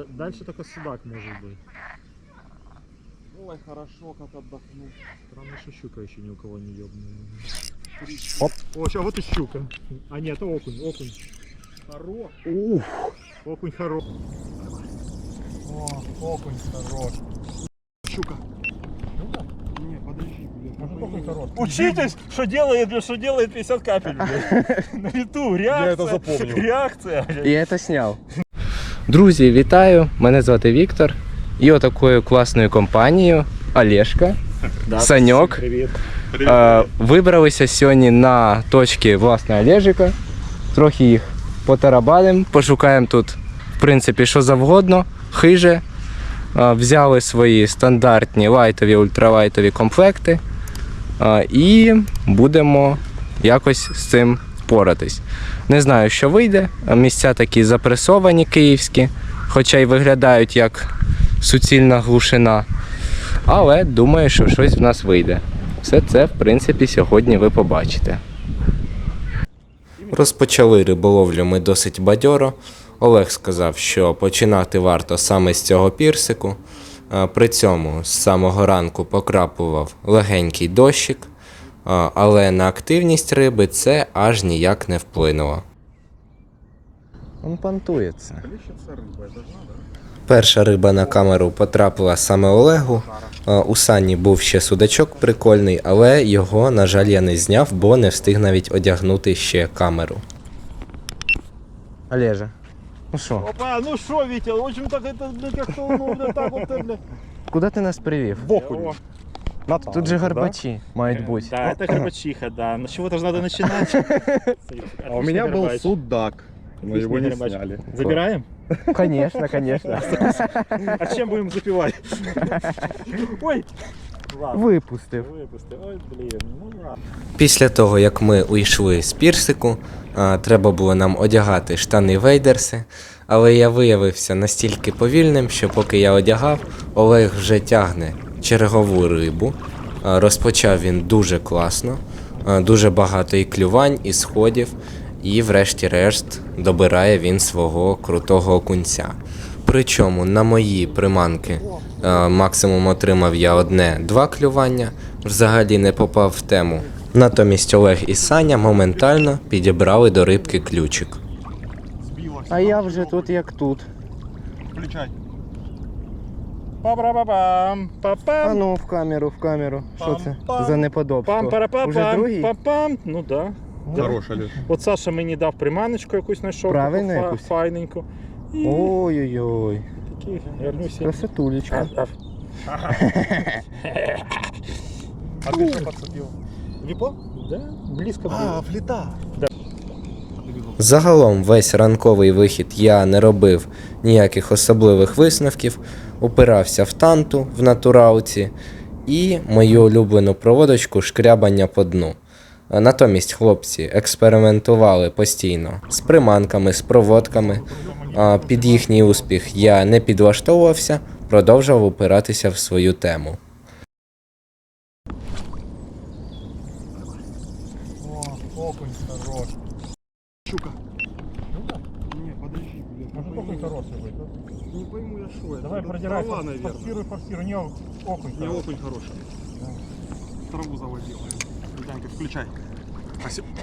Д- Дальше только судак может быть. Ой, хорошо, как отдохнуть. Странно, что щука еще ни у кого не ёбнула. Оп. О, ща, вот и щука. А нет, это окунь, окунь. Хорош. Ух. Окунь хорош. О, окунь хорош. Щука. Не, подожди, блядь. Может, окунь хорош. Учитесь, что делает, что делает 50 капель, блядь. На лету, реакция. это запомнил. Реакция. І це сняв. Друзі, вітаю! Мене звати Віктор. І отакою класною компанією Олешка, Саньок. Привет. Е, вибралися сьогодні на точки власне Олежика. Трохи їх потарабанимо, пошукаємо тут, в принципі, що завгодно, хиже. Е, взяли свої стандартні лайтові, ультралайтові комплекти. е, і будемо якось з цим впоратись. Не знаю, що вийде. Місця такі запресовані київські, хоча й виглядають як суцільна глушина. Але думаю, що щось в нас вийде. Все це, в принципі, сьогодні ви побачите. Розпочали риболовлю ми досить бадьоро. Олег сказав, що починати варто саме з цього пірсику. При цьому з самого ранку покрапував легенький дощик, але на активність риби це аж ніяк не вплинуло. Він пантується. Плещется рыба, это же надо. Перша риба на камеру потрапила саме Олегу. Е, У Сані був ще судачок прикольний, але його, на жаль, я не зняв, бо не встиг навіть одягнути ще камеру. Олеже, ну що, Опа, ну что, Витя, в общем так это, блядь, как-то, ну, блядь, так вот, блядь. куди ти нас привів? В окунь. О, Тут же гарбачі мають бути. Да, это грибачиха, да. Ну с чего-то же надо начинать. А у меня был судак, но Отличный его не грибач. сняли. Забираем? Звісно, звісно. А чем будем запивать? Ой! Ладно, Випустив. выпусти. Ой, блин, ну ладно. Після того, як ми уйшли з пірсику, а, треба було нам одягати штани вейдерси, але я виявився настільки повільним, що поки я одягав, Олег вже тягне чергову рибу. Розпочав він дуже класно, дуже багато і клювань, і сходів, і врешті-решт добирає він свого крутого окунця. Причому на мої приманки е, максимум отримав я одне-два клювання, взагалі не попав в тему. Натомість Олег і Саня моментально підібрали до рибки ключик. А я вже тут як тут. Включай. Па-па-па-пам, па-пам. ну в камеру, в камеру. Що це Пам-пам. за неподобство? пам пара Уже другий? пам Ну да. Хорош, Олег. От Саша мені дав приманочку якусь знайшов. Правильно таку фа- якусь? Файненьку. І Ой-ой-ой, такий гарнюсінький. красотулечка. А, А ты что подцепил? Віпо? Да, близько було. А, флита. Загалом весь ранковий вихід я не робив ніяких особливих висновків, упирався в танту в натуралці і мою улюблену проводочку шкрябання по дну. Натомість хлопці експериментували постійно з приманками, з проводками. Під їхній успіх я не підлаштовувався, продовжував упиратися в свою тему. О, окунь хорош. Щука. Не, подожди, блядь. Может, не окунь пойму хороший будет. Не пойму я что это. Давай Это продирай, Трава, наверное. форсируй, форсируй. Не, окунь Не, хороший. окунь хороший. Траву заводила. Данька, включай.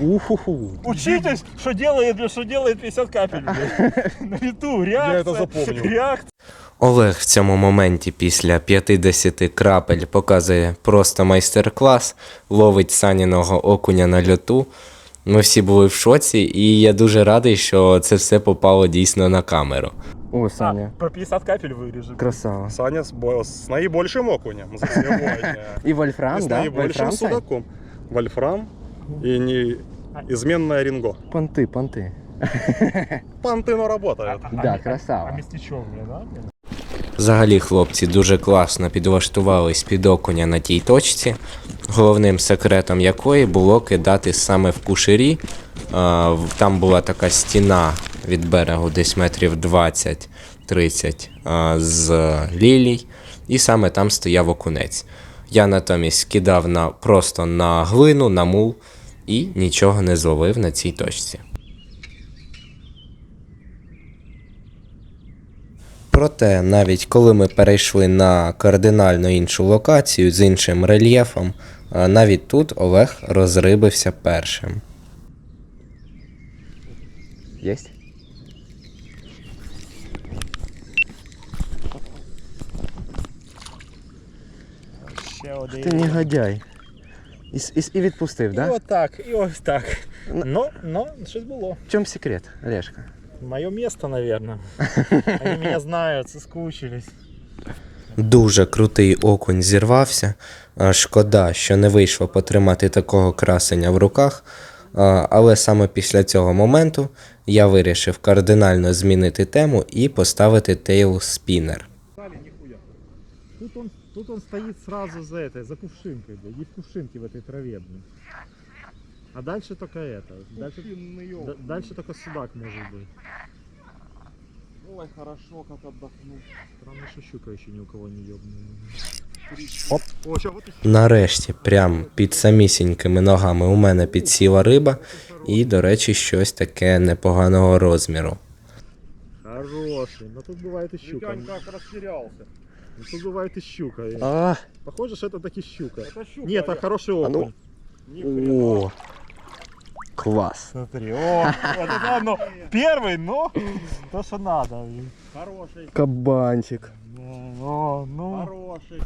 Уху. Учитесь, что делает, что делает 50 капель, блядь. На лету, реакция. это запомнил. Реакция. Олег в цьому моменті після 50 крапель показує просто майстер-клас, ловить саніного окуня на льоту. Ми всі були в шоці, і я дуже радий, що це все попало дійсно на камеру. О, А, про 50 капель вырежем. красава. Саня с, бо- с наибольшим окунем. за сегодня. І И вольфрам, с да? наибольшим Вольфрам, Сань? судаком. Вольфрам и не изменная ринго. Понти, понти. Пантино работает. Да, красава. А местечок, да? Взагалі хлопці дуже класно підлаштувались під окуня на тій точці, головним секретом якої було кидати саме в кушері. Там була така стіна від берегу, десь метрів 20-30 з лілій, і саме там стояв окунець. Я натомість кидав на, просто на глину, на мул і нічого не зловив на цій точці. Проте, навіть коли ми перейшли на кардинально іншу локацію з іншим рельєфом, навіть тут Олег розрибився першим. Єсть? Ще один. Ти негодяй. І, і, і відпустив, І да? отак, і ось так. Ну, ну, щось було. В чому секрет, Олежка? Мое место, наверное. Они меня знают, соскучились. Дуже крутий окунь зірвався. Шкода, що не вийшло потримати такого красення в руках. Але саме після цього моменту я вирішив кардинально змінити тему і поставити тейл спінер. Тут он, тут он стоит сразу за этой, за кувшинкой, блядь. И в кувшинке в этой траве, блин. А дальше только это. Дальше, д- дальше только судак может быть. Ой, хорошо, как отдохнуть. Странно, что щука еще ни у кого не ёбнула. Оп. О, сейчас вот и Нарешті, прям під самісінькими ногами у мене підсіла риба, і, до речі, щось таке непоганого розміру. Хороший. Но тут бывает и щука. Витянь как растерялся. Ну, Тут бывает и щука. А, Похоже, что это таки щука. Это щука. Нет, это я- хороший А ну. окунь. Ни хрена. о, клас. Смотри, о, вот это оно. Первый, но то, что надо. Хороший. Кабанчик. Ну, ну, ну. Хороший.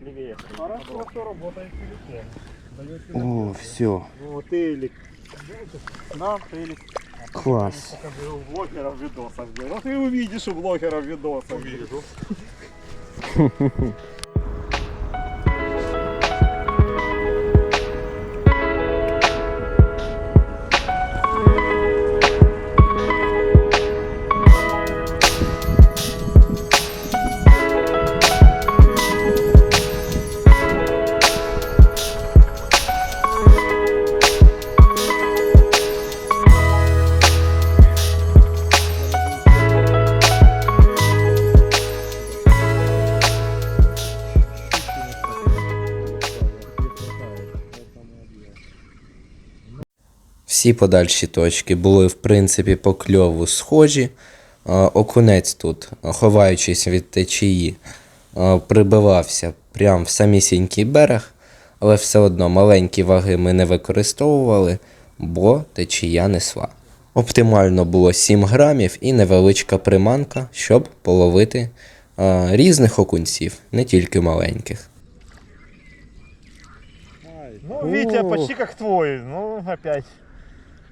Левее. Хорошо, что работает телефон. О, все, Ну, тылик. На, ты клас. покажи у блогеров видосов. Ну ты увидишь у блогеров видосов. Увижу. Всі подальші точки були, в принципі, по кльову схожі. Окунець тут, ховаючись від течії, прибивався прямо в самісінький берег, але все одно маленькі ваги ми не використовували, бо течія несла. Оптимально було 7 грамів і невеличка приманка, щоб половити а, різних окунців, не тільки маленьких. Ну, Витя почти как твой. Ну, опять.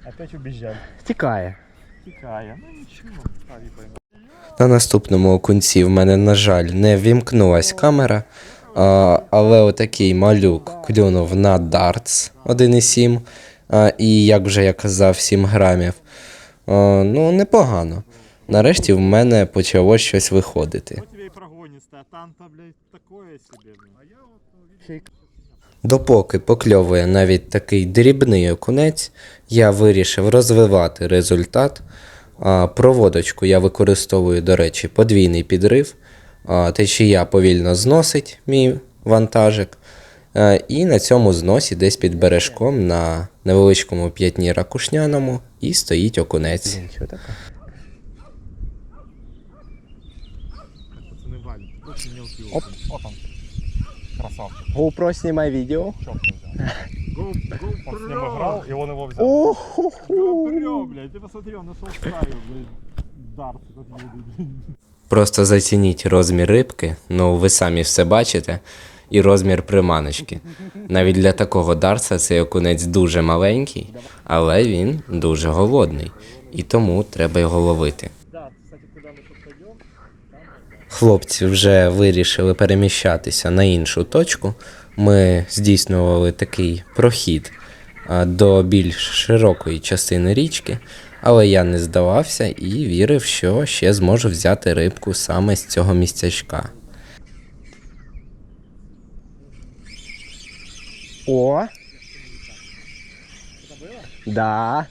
Опять убежали. Тікає. Тикая. Ну пойму. На наступному окунці в мене, на жаль, не вімкнулась камера, а, але отакий малюк клюнув на дартс 1,7. А, і, як вже я казав, 7 грамів. А, ну, непогано. Нарешті в мене почало щось виходити. Вот тебе Допоки покльовує навіть такий дрібний окунець, я вирішив розвивати результат. Проводочку я використовую, до речі, подвійний підрив. Течія повільно зносить мій вантажик. І на цьому зносі десь під бережком на невеличкому п'ятні ракушняному і стоїть окунець. пацаны валят. Очень мелкий Оп, окунь. вот он. Красавчик. GoPro знімай відео. Чёрт взял. Go, go, Он с ним играл, и он его взял. GoPro, блядь, ты посмотри, он нашел стаю, блядь, дарт этот едет, блядь. Просто зацініть розмір рибки, ну ви самі все бачите, і розмір приманочки. Навіть для такого дарса цей окунець дуже маленький, але він дуже голодний, і тому треба його ловити. Хлопці вже вирішили переміщатися на іншу точку. Ми здійснювали такий прохід до більш широкої частини річки, але я не здавався і вірив, що ще зможу взяти рибку саме з цього місцячка. О! Да.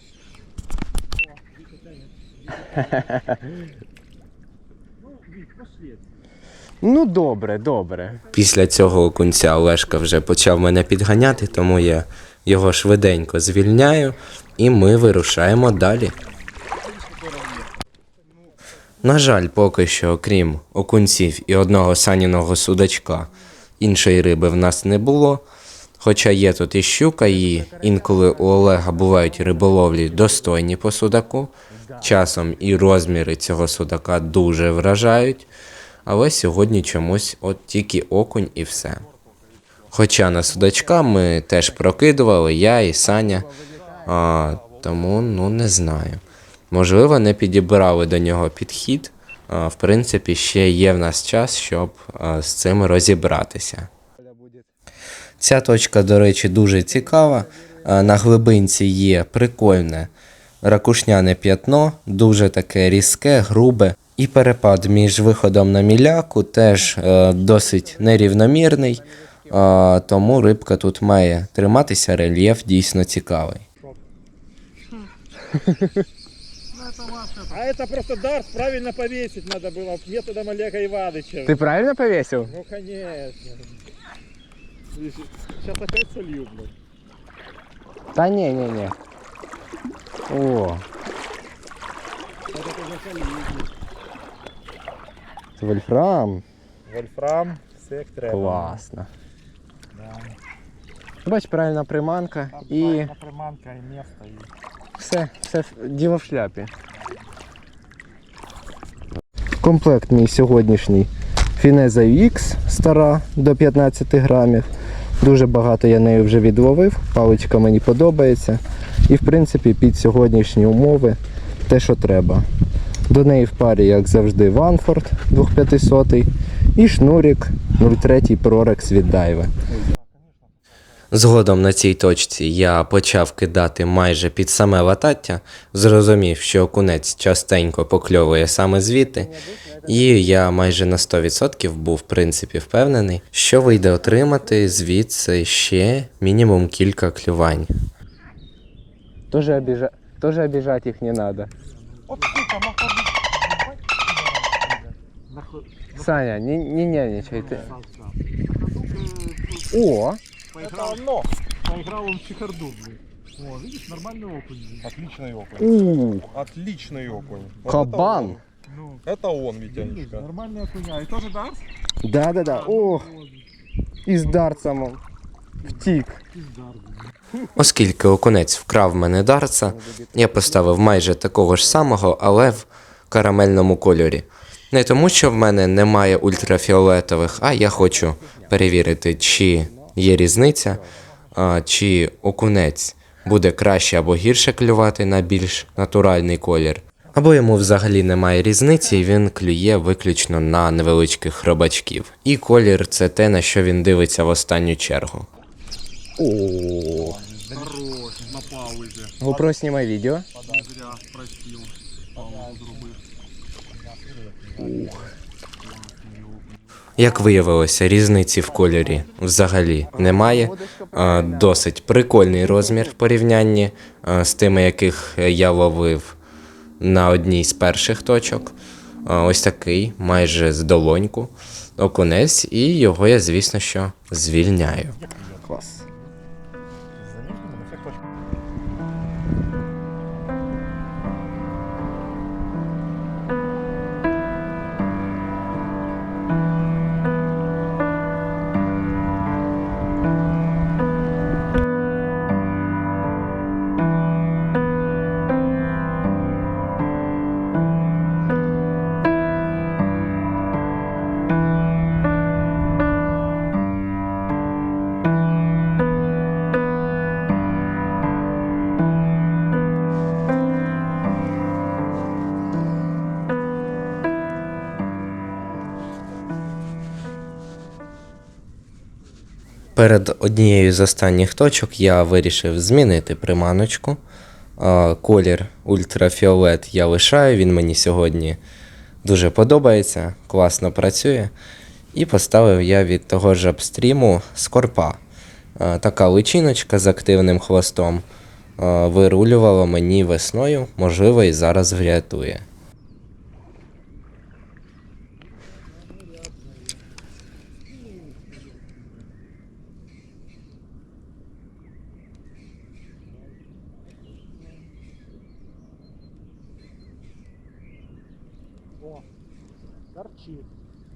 Ну, добре, добре. Після цього окунця Олешка вже почав мене підганяти, тому я його швиденько звільняю, і ми вирушаємо далі. На жаль, поки що, окрім окунців і одного саніного судачка, іншої риби в нас не було. Хоча є тут і щука, і інколи у Олега бувають риболовлі достойні по судаку. Часом і розміри цього судака дуже вражають. Але сьогодні чомусь от тільки окунь і все. Хоча на судачка ми теж прокидували, я і Саня. А, тому ну не знаю. Можливо, не підібрали до нього підхід. А, в принципі, ще є в нас час, щоб з цим розібратися. Ця точка, до речі, дуже цікава. На глибинці є прикольне ракушняне п'ятно, дуже таке різке, грубе. І перепад між виходом на міляку теж е, досить нерівномірний, а, тому рибка тут має триматися, рельєф дійсно цікавий. А это просто дарс правильно повесить надо было методом Олега Ивановича. Ти правильно повісив? Ну конечно. Сейчас опять солью, блядь. Та ні, ні, ні. О. Це вольфрам. Вольфрам, сектор. Класно. Бач, правильна приманка і приманка и место. И... все, все в- діло в шляпі. Комплект мій сьогоднішній. Фінеза X стара до 15 грамів. Дуже багато я нею вже відловив, паличка мені подобається. І в принципі під сьогоднішні умови те, що треба. До неї в парі, як завжди, Ванфорд 2500 і шнурік 03 Prorex від Дайви. Згодом на цій точці я почав кидати майже під саме латаття, зрозумів, що окунець частенько покльовує саме звідти, і я майже на 100% був в принципі впевнений, що вийде отримати звідси ще мінімум кілька клювань. Тоже, обіжа... Тоже обіжати їх не треба. Саня, не, нервничай ты. О, Это оно. Поиграл он в чехарду, блядь. О, видишь, нормальный окунь. блядь. Отличный окунь. у, Отличный окунь. Вот кабан. Это он, Ну, это он видишь, Витянечка. нормальный окуня. И тоже дарс? Да-да-да. О, із дарцем втік. Оскільки окунець вкрав мене дарца, я поставив майже такого ж самого, але в карамельному кольорі. Не тому, що в мене немає ультрафіолетових, а я хочу перевірити, чи є різниця, чи окунець буде краще або гірше клювати на більш натуральний колір. Або йому взагалі немає різниці, і він клює виключно на невеличких хробачків. І колір це те, на що він дивиться в останню чергу. О, Хорош, на паузе. GoPro знімай відео. Не Як виявилося, різниці в кольорі взагалі немає. Досить прикольний розмір в порівнянні з тими, яких я ловив на одній з перших точок. Ось такий, майже з долоньку, окунець, і його я, звісно, що звільняю. Перед однією з останніх точок я вирішив змінити приманочку. Колір ультрафіолет я лишаю, він мені сьогодні дуже подобається, класно працює. І поставив я від того ж апстріму скорпа. Така личиночка з активним хвостом вирулювала мені весною, можливо, і зараз врятує.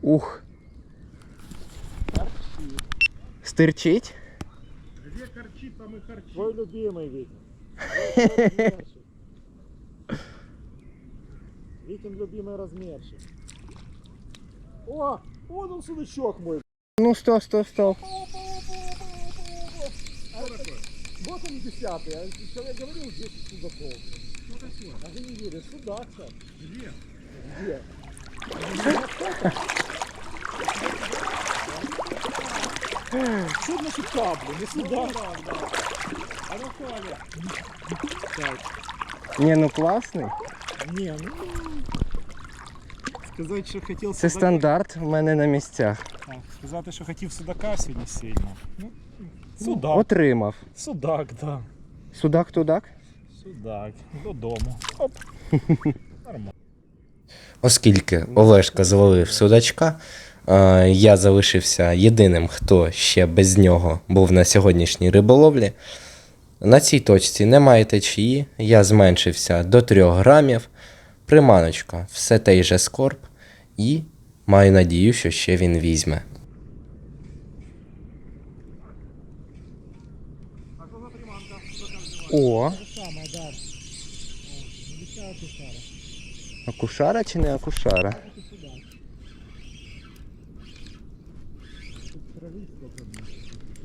Ух, торчит. стирчить? Где корчит, там и корчит. Твой любимый размерчик. Витин любимый размерчик. О, вон он судачок мой. Ну, стоп, стоп, стоп. Вот он десятый, а человек говорил 10 судаков. Что такое? Даже не верю, судак сейчас. Где? Где? Что значит каблю? Не судак. А? Ні, ну класний. Не, ну... Сказати, що хотів Це стандарт в мене на місцях. Так, сказати, що хотів судака сьогодні сильно. Ну, судак. Отримав. Судак, да. Судак тудак. Судак. Додому. Оп. Оскільки Олешка зловив судачка, я залишився єдиним, хто ще без нього був на сьогоднішній риболовлі. На цій точці немає течії, я зменшився до 3 грамів. Приманочка, все той же скорб, і маю надію, що ще він візьме. О, акушара чи не акушара?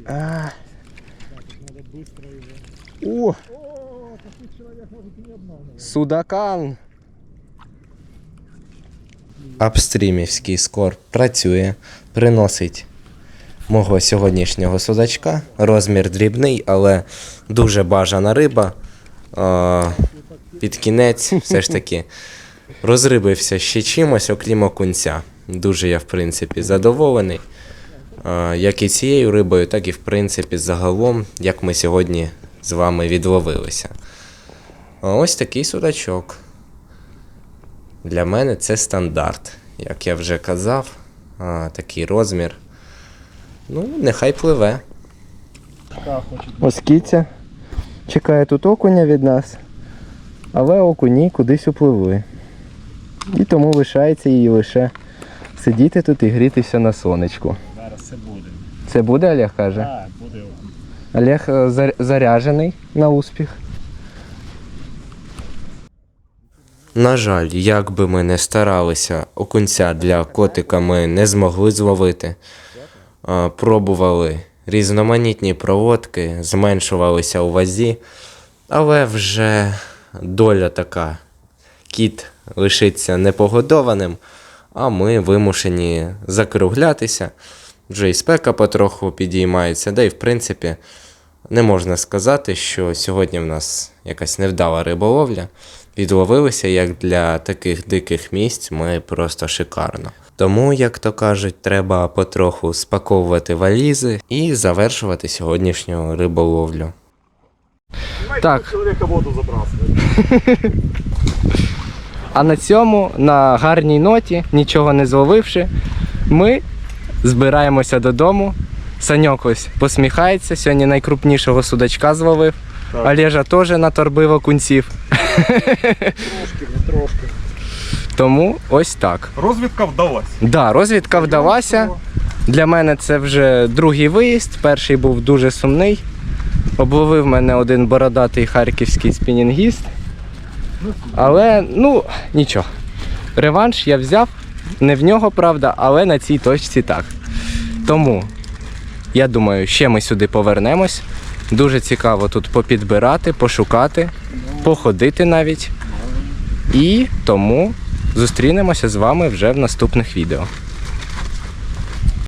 А, о, судакан. Апстрімівський скорб працює, приносить мого сьогоднішнього судачка. Розмір дрібний, але дуже бажана риба. А, під кінець все ж таки розрибився ще чимось, окрім окунця. Дуже я, в принципі, задоволений. А, як і цією рибою, так і в принципі загалом, як ми сьогодні з вами відловилися. Ось такий судачок. Для мене це стандарт. Як я вже казав, а, такий розмір. Ну, нехай пливе. Ось кіця. Чекає тут окуня від нас. Але окуні кудись upливли. І тому лишається їй лише сидіти тут і грітися на сонечку. Зараз це буде. Це буде Олег каже? Так, буде. Олег е, зар- заряджений на успіх. На жаль, як би ми не старалися, окунця для котика ми не змогли зловити. Пробували різноманітні проводки, зменшувалися у вазі, але вже доля така. Кіт лишиться непогодованим, а ми вимушені закруглятися. Вже і спека потроху підіймається, да і в принципі не можна сказати, що сьогодні в нас якась невдала риболовля. Відловилися як для таких диких місць ми просто шикарно. Тому, як то кажуть, треба потроху спаковувати валізи і завершувати сьогоднішню риболовлю. Так. Чоловіка воду забрасує. А на цьому, на гарній ноті, нічого не зловивши, ми збираємося додому. Саньок ось посміхається, сьогодні найкрупнішого судачка зловив. Так. Олежа теж наторбив окунців. Трошки, не трошки. Тому ось так. Розвідка вдалась. Да, розвідка вдалася. Для мене це вже другий виїзд. Перший був дуже сумний. Обловив мене один бородатий харківський спінінгіст. Але, ну, нічого. Реванш я взяв. Не в нього, правда, але на цій точці так. Тому, я думаю, ще ми сюди повернемось. Дуже цікаво тут попідбирати, пошукати, походити навіть. І тому зустрінемося з вами вже в наступних відео.